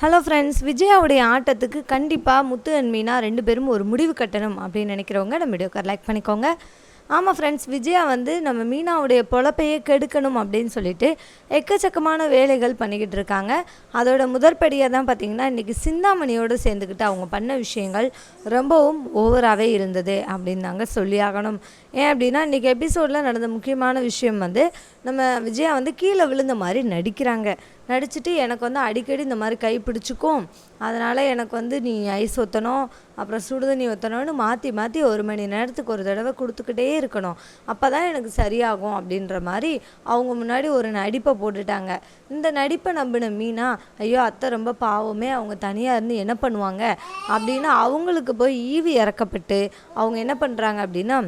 Hello friends விஜயாவுடைய ஆட்டத்துக்கு கண்டிப்பாக முத்து and Meena ரெண்டு பேரும் ஒரு முடிவு கட்டணும் அப்படின்னு நினைக்கிறவங்க நம்ம வீடியோக்கார் லைக் பண்ணிக்கோங்க. ஆமாம் ஃப்ரெண்ட்ஸ் விஜயா வந்து நம்ம மீனாவுடைய பொழப்பையே கெடுக்கணும் அப்படின்னு சொல்லிட்டு எக்கச்சக்கமான வேலைகள் பண்ணிக்கிட்டு இருக்காங்க. அதோட முதற்படியாக தான் பார்த்தீங்கன்னா இன்றைக்கி சிந்தாமணியோடு சேர்ந்துக்கிட்டு அவங்க பண்ண விஷயங்கள் ரொம்பவும் ஓவராகவே இருந்தது அப்படின்னாங்க சொல்லியாகணும் ஏன் அப்படின்னா இன்றைக்கி எபிசோடில் நடந்த முக்கியமான விஷயம் வந்து நம்ம விஜயா வந்து கீழே விழுந்த மாதிரி நடிக்கிறாங்க. நடிச்சுட்டு எனக்கு வந்து அடிக்கடி இந்த மாதிரி கை பிடிச்சிக்கும். அதனால் எனக்கு வந்து நீ ஐஸ் ஊற்றணும் அப்புறம் சுடுதண்ணி ஊற்றணும்னு மாற்றி மாற்றி ஒரு மணி நேரத்துக்கு ஒரு தடவை கொடுத்துக்கிட்டே இருக்கணும். அப்போ தான் எனக்கு சரியாகும் அப்படின்ற மாதிரி அவங்க முன்னாடி ஒரு நடிப்பை போட்டுட்டாங்க. இந்த நடிப்பை நம்பின மீனா ஐயோ அத்தை ரொம்ப பாவமே அவங்க தனியாக இருந்து என்ன பண்ணுவாங்க? அப்படின்னு அவங்களுக்கு போய் ஈவி இறக்கப்பட்டு அவங்க என்ன பண்ணுறாங்க அப்படின்னா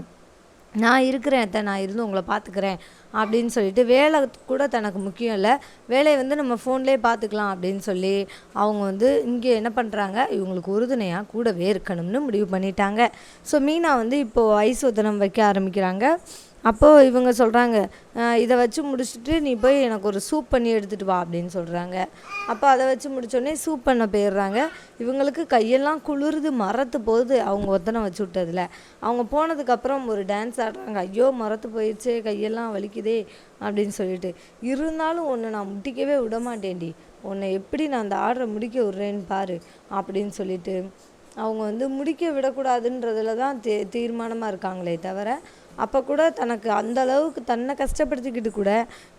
நான் இருக்கிறேன் அத்தை நான் இருந்து உங்களை பார்த்துக்கிறேன் அப்படின்னு சொல்லிட்டு வேலை கூட தனக்கு முக்கியம் இல்லை. வேலையை வந்து நம்ம ஃபோன்லேயே பார்த்துக்கலாம் அப்படின்னு சொல்லி அவங்க வந்து இங்கே என்ன பண்ணுறாங்க இவங்களுக்கு உறுதுணையாக கூடவே இருக்கணும்னு முடிவு பண்ணிட்டாங்க. ஸோ மீனா வந்து இப்போது ஐஸ் ஒத்தனம் வைக்க ஆரம்பிக்கிறாங்க. அப்போது இவங்க சொல்கிறாங்க இதை வச்சு முடிச்சுட்டு நீ போய் எனக்கு ஒரு சூப் பண்ணி எடுத்துகிட்டு வா அப்படின்னு சொல்கிறாங்க அப்போ அதை வச்சு முடித்தோடனே சூப் பண்ண போயிடுறாங்க. இவங்களுக்கு கையெல்லாம் குளிருது மரத்து போகுது. அவங்க ஒத்தனை வச்சு விட்டதில். அவங்க போனதுக்கப்புறம் ஒரு டான்ஸ் ஆடுறாங்க. ஐயோ மரத்து போயிடுச்சே கையெல்லாம் வலிக்குதே அப்படின்னு சொல்லிட்டு. இருந்தாலும் ஒன்று நான் முட்டிக்கவே விட மாட்டேன்டி. உன்னை எப்படி நான் அந்த ஆர்டரை முடிக்க விட்றேன்னு பாரு அப்படின்னு சொல்லிட்டு அவங்க வந்து முடிக்க விடக்கூடாதுன்றதுல தான் தீ தீர்மானமாக இருக்காங்களே தவிர அப்போ கூட தனக்கு அந்த அளவுக்கு தன்னை கஷ்டப்படுத்திக்கிட்டு கூட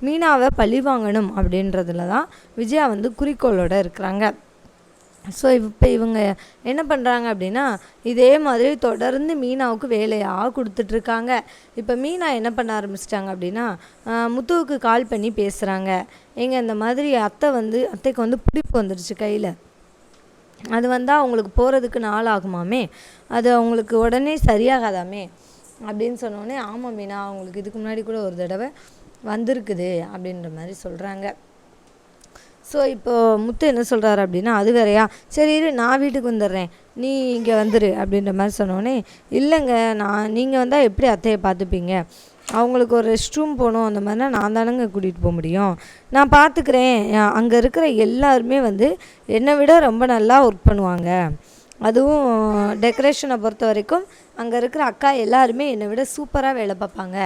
மீனாவை பழி வாங்கணும் அப்படின்றதுல தான் விஜயா வந்து குறிக்கோளோட இருக்கிறாங்க. ஸோ இப்போ இவங்க என்ன பண்ணுறாங்க அப்படின்னா இதே மாதிரி தொடர்ந்து மீனாவுக்கு வேலையாக கொடுத்துட்ருக்காங்க. இப்போ மீனா என்ன பண்ண ஆரம்பிச்சிட்டாங்க அப்படின்னா முத்துவுக்கு கால் பண்ணி பேசுகிறாங்க எங்கள் இந்த மாதிரி அத்தை வந்து அத்தைக்கு வந்து பிடிப்பு வந்துடுச்சு கையில். அது வந்தால் அவங்களுக்கு போகிறதுக்கு நாள் ஆகுமாமே? அது அவங்களுக்கு உடனே சரியாகாதாமே? அப்படின்னு சொன்னோடனே ஆமாம் மீனா அவங்களுக்கு இதுக்கு முன்னாடி கூட ஒரு தடவை வந்திருக்குது அப்படின்ற மாதிரி சொல்கிறாங்க ஸோ இப்போது முத்து என்ன சொல்கிறாரு அப்படின்னா அது வேறையா? சரி இரு நான் வீட்டுக்கு வந்துடுறேன் நீ இங்கே வந்துரு அப்படின்ற மாதிரி சொன்னோடனே இல்லைங்க நான் நீங்கள் வந்தால் எப்படி அத்தையை பார்த்துப்பீங்க? அவங்களுக்கு ஒரு ரெஸ்ட் ரூம் போகணும் அந்த மாதிரினா நான் தானேங்க கூட்டிகிட்டு போக முடியும். நான் பார்த்துக்கிறேன் அங்கே இருக்கிற எல்லாருமே வந்து என்னை விட ரொம்ப நல்லா ஒர்க் பண்ணுவாங்க. அதுவும் டெக்கரேஷனை பொறுத்த வரைக்கும் அங்கே இருக்கிற அக்கா எல்லாருமே என்னை விட சூப்பராக வேலை பார்ப்பாங்க.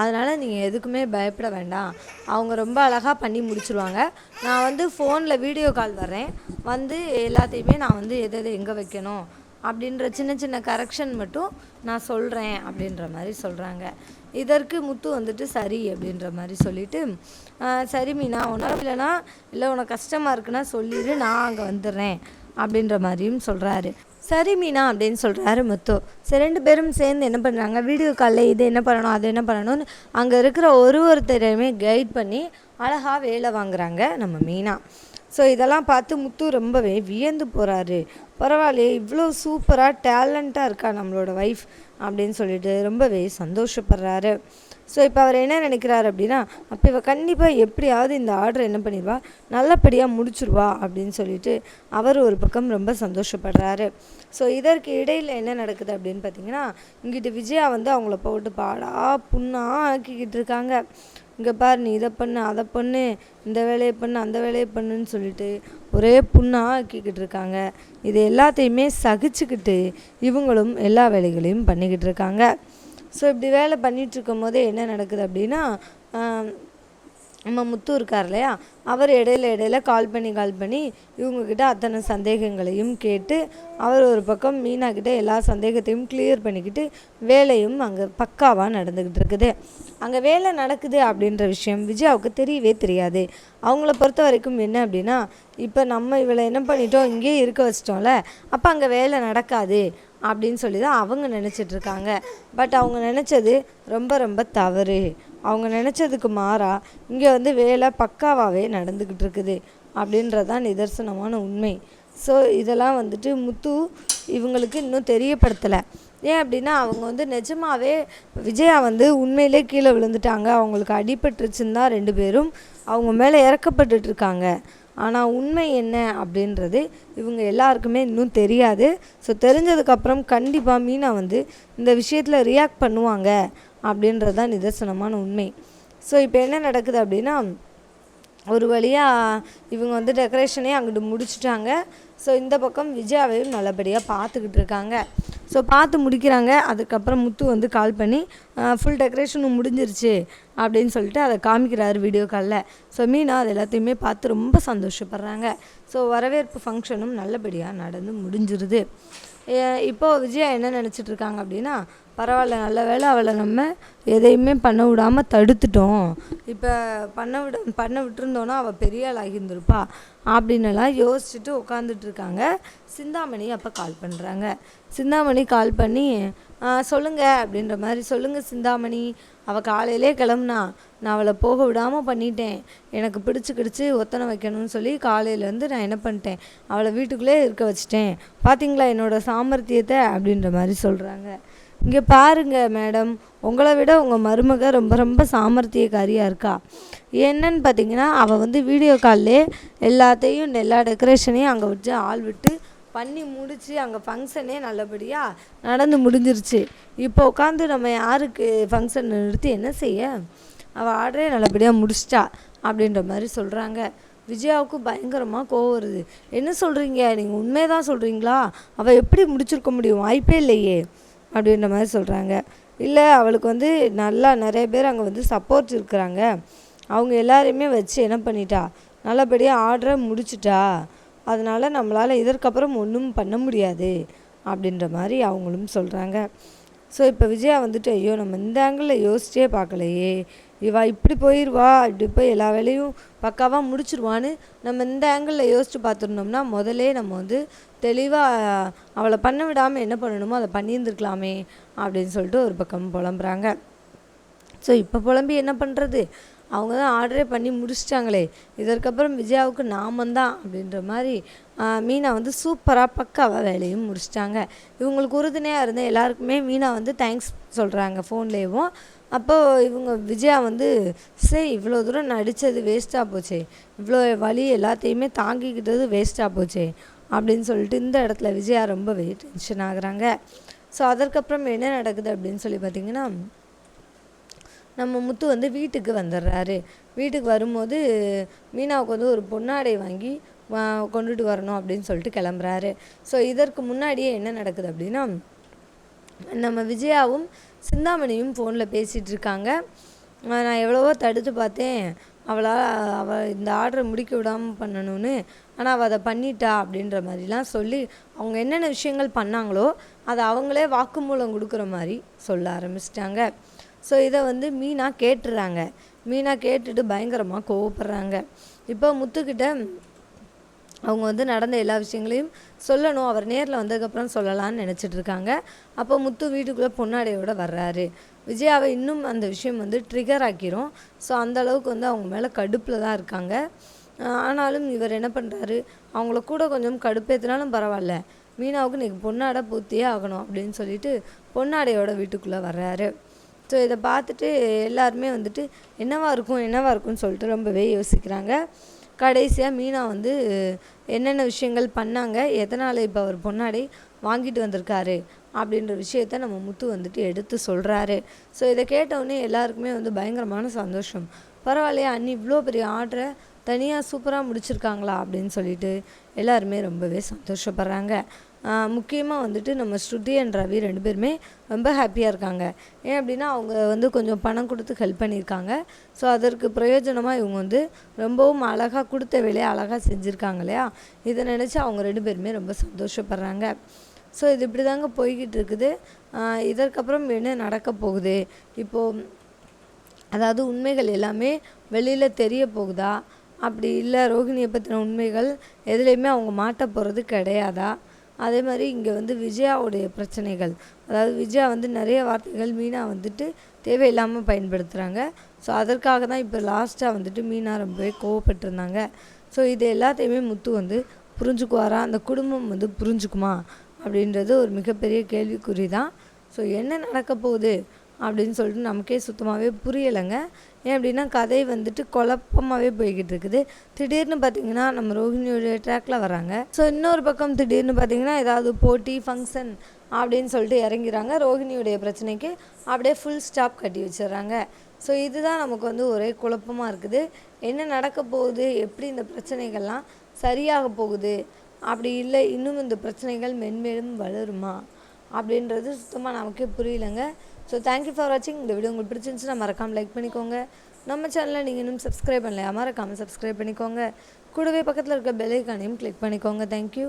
அதனால் நீங்கள் எதுக்குமே பயப்பட வேண்டாம். அவங்க ரொம்ப அழகாக பண்ணி முடிச்சுருவாங்க. நான் வந்து ஃபோனில் வீடியோ கால் வர்றேன். வந்து எல்லாத்தையுமே நான் வந்து எதை எதை எங்கே வைக்கணும்? அப்படின்ற சின்ன சின்ன கரெக்ஷன் மட்டும் நான் சொல்கிறேன் அப்படின்ற மாதிரி சொல்கிறாங்க இதற்கு முத்து வந்துட்டு சரி அப்படின்ற மாதிரி சொல்லிட்டு சரி மீனா உனக்கு இல்லைனா இல்லை உனக்கு கஷ்டமாக இருக்குன்னா சொல்லிடு நான் அங்கே வந்துடுறேன் அப்படின்ற மாதிரியும் சொல்கிறாரு சரி மீனா அப்படின்னு சொல்கிறாரு முத்து. சரி ரெண்டு பேரும் சேர்ந்து என்ன பண்ணுறாங்க வீடியோ காலில் இது என்ன பண்ணணும் அது என்ன பண்ணணும்னு அங்கே இருக்கிற ஒரு ஒருத்தரையுமே கைட் பண்ணி அழகாக வேலை வாங்குறாங்க நம்ம மீனா. ஸோ இதெல்லாம் பார்த்து முத்து ரொம்பவே வியந்து போகிறாரு பரவாயில்லையே இவ்வளோ சூப்பராக டேலண்ட்டாக இருக்கா நம்மளோட ஒய்ஃப் அப்படின்னு சொல்லிட்டு ரொம்பவே சந்தோஷப்படுறாரு. ஸோ இப்போ அவர் என்ன நினைக்கிறாரு அப்படின்னா அப்போ இவ கண்டிப்பாக எப்படியாவது இந்த ஆர்டர் என்ன பண்ணிடுவா? நல்லபடியாக முடிச்சிருவா அப்படின்னு சொல்லிட்டு அவர் ஒரு பக்கம் ரொம்ப சந்தோஷப்படுறாரு. ஸோ இதற்கு இடையில் என்ன நடக்குது அப்படின்னு பார்த்தீங்கன்னா இங்கிட்டு விஜயா வந்து அவங்கள போட்டு பாடா புண்ணா ஆக்கிக்கிட்டு இருக்காங்க. இங்கே பாரு நீ இதை பண்ணு அதை பண்ணு இந்த வேலையை பண்ணு அந்த வேலையை பண்ணுன்னு சொல்லிட்டு ஒரே புண்ணா ஆக்கிக்கிட்டு இருக்காங்க. இது எல்லாத்தையுமே சகிச்சுக்கிட்டு இவங்களும் எல்லா வேலைகளையும் பண்ணிக்கிட்டு இருக்காங்க. ஸோ இப்படி வேலை பண்ணிகிட்ருக்கும் இருக்கும் போதே என்ன நடக்குது அப்படின்னா நம்ம முத்து இருக்கார் இல்லையா? அவர் இடையில இடையில கால் பண்ணி கால் பண்ணி இவங்கக்கிட்ட அத்தனை சந்தேகங்களையும் கேட்டு அவர் ஒரு பக்கம் மீனா கிட்ட எல்லா சந்தேகத்தையும் கிளியர் பண்ணிக்கிட்டு வேலையும் அங்கே பக்காவாக நடந்துக்கிட்டு இருக்குது. அங்கே வேலை நடக்குது அப்படின்ற விஷயம் விஜயாவுக்கு தெரியவே தெரியாது. அவங்கள பொறுத்த வரைக்கும் என்ன அப்படின்னா இப்போ நம்ம இவளை என்ன பண்ணிட்டோம்? இங்கேயே இருக்க வச்சிட்டோம்ல. அப்போ அங்கே வேலை நடக்காது. அப்படின்னு சொல்லி தான் அவங்க நினச்சிட்டு இருக்காங்க. பட் அவங்க நினச்சது ரொம்ப ரொம்ப தவறு. அவங்க நினச்சதுக்கு மாறாக இங்கே வந்து வேலை பக்காவாகவே நடந்துக்கிட்டு இருக்குது அப்படின்றது தான் நிதர்சனமான உண்மை. ஸோ இதெல்லாம் வந்துட்டு முத்து இவங்களுக்கு இன்னும் தெரியப்படுத்தலை. ஏன் அப்படின்னா அவங்க வந்து நிஜமாவே விஜயா வந்து உண்மையிலே கீழே விழுந்துட்டாங்க. அவங்களுக்கு அடிபட்டுருச்சுன்னு தான் ரெண்டு பேரும் அவங்க மேலே இறக்கப்பட்டுட்டு இருக்காங்க. ஆனால் உண்மை என்ன அப்படின்றது இவங்க எல்லாருக்குமே இன்னும் தெரியாது. ஸோ தெரிஞ்சதுக்கப்புறம் கண்டிப்பாக மீனா வந்து இந்த விஷயத்தில் ரியாக்ட் பண்ணுவாங்க அப்படின்றது தான் நிதர்சனமான உண்மை. ஸோ இப்போ என்ன நடக்குது அப்படின்னா ஒரு வழியாக இவங்க வந்து டெக்கரேஷனே அங்கிட்டு முடிச்சிட்டாங்க. ஸோ இந்த பக்கம் விஜயாவையும் நல்லபடியாக பார்த்துக்கிட்டு இருக்காங்க ஸோ பார்த்து முடிக்கிறாங்க. அதுக்கப்புறம் முத்து வந்து கால் பண்ணி ஃபுல் டெக்கரேஷனும் முடிஞ்சிருச்சு அப்படின்னு சொல்லிட்டு அதை காமிக்கிறாரு வீடியோ காலில் ஸோ மீனா அது எல்லாத்தையுமே பார்த்து ரொம்ப சந்தோஷப்படுறாங்க. ஸோ வரவேற்பு ஃபங்க்ஷனும் நல்லபடியாக நடந்து முடிஞ்சிருது. இப்போது விஜயா என்ன நினச்சிட்டு இருக்காங்க அப்படின்னா பரவாயில்ல நல்ல வேளை அவளை நம்ம எதையுமே பண்ண விடாமல் தடுத்துட்டோம். இப்போ பண்ண விட பண்ண விட்டுருந்தோன்னா அவள் பெரிய ஆள் ஆகியிருந்திருப்பா அப்படின்னுலாம் யோசிச்சுட்டு உட்காந்துட்டு இருக்காங்க. சிந்தாமணி அப்போ கால் பண்ணுறாங்க சிந்தாமணி கால் பண்ணி சொல்லுங்கள் அப்படின்ற மாதிரி சொல்லுங்கள் சிந்தாமணி அவள் காலையிலே கிளம்புனா நான் அவளை போக விடாமல் பண்ணிட்டேன். எனக்கு பிடிச்சி கிடிச்சி ஒத்தனை வைக்கணும்னு சொல்லி காலையிலேருந்து நான் என்ன பண்ணிட்டேன்? அவளை வீட்டுக்குள்ளே இருக்க வச்சிட்டேன். பார்த்தீங்களா என்னோடய சாமர்த்தியத்தை? அப்படின்ற மாதிரி சொல்கிறாங்க இங்கே பாருங்க மேடம். உங்களை விட உங்கள் மருமக ரொம்ப ரொம்ப சாமர்த்தியக்காரியாக இருக்கா. என்னன்னு பார்த்தீங்கன்னா அவள் வந்து வீடியோ கால்லே எல்லாத்தையும் எல்லா டெக்கரேஷனையும் அங்கே வச்சு ஆள் விட்டு பண்ணி முடித்து அங்கே ஃபங்க்ஷனே நல்லபடியாக நடந்து முடிஞ்சிருச்சு. இப்போ உட்காந்து நம்ம யாருக்கு ஃபங்க்ஷன் நிறுத்தி என்ன செய்ய? அவள் ஆர்டரே நல்லபடியாக முடிச்சிட்டா அப்படின்ற மாதிரி சொல்கிறாங்க விஜயாவுக்கு பயங்கரமாக கோவம் வருது. என்ன சொல்கிறீங்க நீங்கள் உண்மையை தான் சொல்கிறீங்களா அவள் எப்படி முடிச்சிருக்க முடியும்? வாய்ப்பே இல்லையே. அப்படின்ற மாதிரி சொல்கிறாங்க இல்லை அவளுக்கு வந்து நல்லா நிறைய பேர் அங்கே வந்து சப்போர்ட் இருக்கிறாங்க. அவங்க எல்லாரையுமே வச்சு என்ன பண்ணிட்டா? நல்லபடியாக ஆர்டரை முடிச்சிட்டா. அதனால் நம்மளால் இதற்கப்புறம் ஒன்றும் பண்ண முடியாது அப்படின்ற மாதிரி அவங்களும் சொல்கிறாங்க ஸோ இப்போ விஜயா வந்துட்டு ஐயோ நம்ம இந்த ஆங்கிளில் யோசிச்சே பார்க்கலையே. இவா இப்படி போயிடுவா இப்படி போய் எல்லா வேலையும் பக்காவாக முடிச்சிருவான்னு நம்ம இந்த ஆங்கிளில் யோசிச்சு பார்த்துருந்தோம்னா முதல்லே நம்ம வந்து தெளிவாக அவளை பண்ண விடாமல் என்ன பண்ணணுமோ அதை பண்ணியிருந்துருக்கலாமே அப்படின்னு சொல்லிட்டு ஒரு பக்கம் புலம்புறாங்க. ஸோ இப்போ புலம்பி என்ன பண்ணுறது அவங்க தான் ஆர்டரே பண்ணி முடிச்சிட்டாங்களே. இதற்கப்புறம் விஜயாவுக்கு நாமந்தான் அப்படின்ற மாதிரி மீனா வந்து சூப்பராக பக்காவாக வேலையும் முடிச்சிட்டாங்க. இவங்களுக்கு உறுதுணையாக இருந்த எல்லாருக்குமே மீனா வந்து தேங்க்ஸ் சொல்கிறாங்க ஃபோன்லேயும் அப்போது இவங்க விஜயா வந்து சே இவ்வளோ தூரம் நடித்தது வேஸ்ட்டாக போச்சே. இவ்வளோ வலி எல்லாத்தையுமே தாங்கிக்கிட்டது வேஸ்ட்டாக போச்சே. அப்படின்னு சொல்லிட்டு இந்த இடத்துல விஜயா ரொம்பவே டென்ஷன் ஆகுறாங்க. ஸோ அதற்கப்புறம் என்ன நடக்குது அப்படின்னு சொல்லி பார்த்தீங்கன்னா நம்ம முத்து வந்து வீட்டுக்கு வந்துடுறாரு. வீட்டுக்கு வரும்போது மீனாவுக்கு வந்து ஒரு பொன்னாடை வாங்கி கொண்டுட்டு வரணும் அப்படின்னு சொல்லிட்டு கிளம்புறாரு. ஸோ இதற்கு முன்னாடியே என்ன நடக்குது அப்படின்னா நம்ம விஜயாவும் சிந்தாமணியும் ஃபோனில் பேசிகிட்டு இருக்காங்க நான் எவ்வளவோ தடுத்து பார்த்தேன். அவளால் அவள் இந்த ஆர்டரை முடிக்க விடாமல் பண்ணணும்னு. ஆனால் அவள் அதை பண்ணிட்டா அப்படின்ற மாதிரிலாம் சொல்லி அவங்க என்னென்ன விஷயங்கள் பண்ணாங்களோ அதை அவங்களே வாக்குமூலம் கொடுக்குற மாதிரி சொல்ல ஆரம்பிச்சிட்டாங்க. ஸோ இதை வந்து மீனா கேட்டுடுறாங்க மீனா கேட்டுட்டு பயங்கரமாக கோவப்படுறாங்க. இப்போ முத்துக்கிட்ட அவங்க வந்து நடந்த எல்லா விஷயங்களையும் சொல்லணும். அவர் நேரில் வந்ததுக்கப்புறம் சொல்லலான்னு நினச்சிட்டு இருக்காங்க. அப்போ முத்து வீட்டுக்குள்ளே பொன்னாடையோட வர்றாரு. விஜயாவை இன்னும் அந்த விஷயம் வந்து ட்ரிகர் ஆக்கிரும். ஸோ அந்தளவுக்கு வந்து அவங்க மேலே கடுப்பில் தான் இருக்காங்க. ஆனாலும் இவர் என்ன பண்ணுறாரு அவங்கள கூட கொஞ்சம் கடுப்பேற்றினாலும் பரவாயில்ல. மீனாவுக்கு இன்னைக்கு பொன்னாடை பூர்த்தியே ஆகணும் அப்படின்னு சொல்லிட்டு பொன்னாடையோட வீட்டுக்குள்ளே வர்றாரு. ஸோ இதை பார்த்துட்டு எல்லாருமே வந்துட்டு என்னவாக இருக்கும் என்னவாக இருக்கும்னு சொல்லிட்டு ரொம்பவே யோசிக்கிறாங்க. கடைசியாக மீனா வந்து என்னென்ன விஷயங்கள் பண்ணாங்க எதனால் இப்போ அவர் பொன்னாடை வாங்கிட்டு வந்திருக்காரு அப்படின்ற விஷயத்த நம்ம முத்து வந்துட்டு எடுத்து சொல்கிறாரு ஸோ இதை கேட்டவுடனே எல்லாருக்குமே வந்து பயங்கரமான சந்தோஷம். பரவாயில்லையா அன்னி இவ்வளோ பெரிய ஆர்டரை தனியாக சூப்பராக முடிச்சிருக்காங்களா அப்படின்னு சொல்லிட்டு எல்லாருமே ரொம்பவே சந்தோஷப்படுறாங்க. முக்கியமாக வந்துட்டு நம்ம ஸ்ருதி அண்ட் ரவி ரெண்டு பேருமே ரொம்ப ஹாப்பியாக இருக்காங்க. ஏன் அப்படின்னா அவங்க வந்து கொஞ்சம் பணம் கொடுத்து ஹெல்ப் பண்ணியிருக்காங்க. ஸோ அதற்கு பிரயோஜனமாக இவங்க வந்து ரொம்பவும் அழகாக கொடுத்த வேலையை அழகாக செஞ்சுருக்காங்க இல்லையா? இதை நினச்சி அவங்க ரெண்டு பேருமே ரொம்ப சந்தோஷப்படுறாங்க. ஸோ இது இப்படி தாங்க போய்கிட்டு இருக்குது. இதற்கப்புறம் என்ன நடக்க போகுது? இப்போது அதாவது உண்மைகள் எல்லாமே வெளியில் தெரிய போகுதா? அப்படி இல்லை ரோகிணியை பற்றின உண்மைகள் எதுலேயுமே அவங்க மாட்ட போகிறது கிடையாதா? அதே மாதிரி இங்கே வந்து விஜயாவுடைய பிரச்சனைகள். அதாவது விஜயா வந்து நிறைய வார்த்தைகள் மீனா வந்துட்டு தேவையில்லாமல் பயன்படுத்துகிறாங்க ஸோ அதற்காக தான் இப்போ லாஸ்ட்டாக வந்துட்டு மீனா ரொம்பவே கோவப்பட்டிருந்தாங்க. ஸோ இது எல்லாத்தையுமே முத்து வந்து புரிஞ்சுக்குவாரா? அந்த குடும்பம் வந்து புரிஞ்சுக்குமா? அப்படின்றது ஒரு மிகப்பெரிய கேள்விக்குறி தான் ஸோ என்ன நடக்க போகுது? அப்படின்னு சொல்லிட்டு நமக்கே சுத்தமாகவே புரியலைங்க. ஏன் அப்படின்னா கதை வந்துட்டு குழப்பமாகவே போய்கிட்டு இருக்குது திடீர்னு பார்த்தீங்கன்னா நம்ம ரோஹிணியோடைய ட்ராக்ல வராங்க. ஸோ இன்னொரு பக்கம் திடீர்னு பார்த்தீங்கன்னா ஏதாவது போட்டி ஃபங்க்ஷன் அப்படின்னு சொல்லிட்டு இறங்கிறாங்க. ரோஹிணியுடைய பிரச்சனைக்கு அப்படியே ஃபுல் ஸ்டாப் கட்டி வச்சிடுறாங்க. ஸோ இதுதான் நமக்கு வந்து ஒரே குழப்பமாக இருக்குது. என்ன நடக்க போகுது? எப்படி இந்த பிரச்சனைகள்லாம் சரியாக போகுது? அப்படி இல்லை இன்னும் இந்த பிரச்சனைகள் மென்மேலும் வளருமா? அப்படின்றது சுத்தமாக நமக்கே புரியலைங்க. ஸோ தேங்க்யூ ஃபார் வாட்சிங் இந்த வீடியோ உங்களுக்கு பிடிச்சிருந்துச்சுன்னா மறக்காமல் லைக் பண்ணிக்கோங்க. நம்ம சேனலை நீங்கள் இன்னும் சப்ஸ்கிரைப் பண்ணலையா மறக்காமல் சப்ஸ்கிரைப் பண்ணிக்கோங்க. கூடவே பக்கத்தில் இருக்க பெல் ஐக்கானையும் கிளிக் பண்ணிக்கோங்க. தேங்க்யூ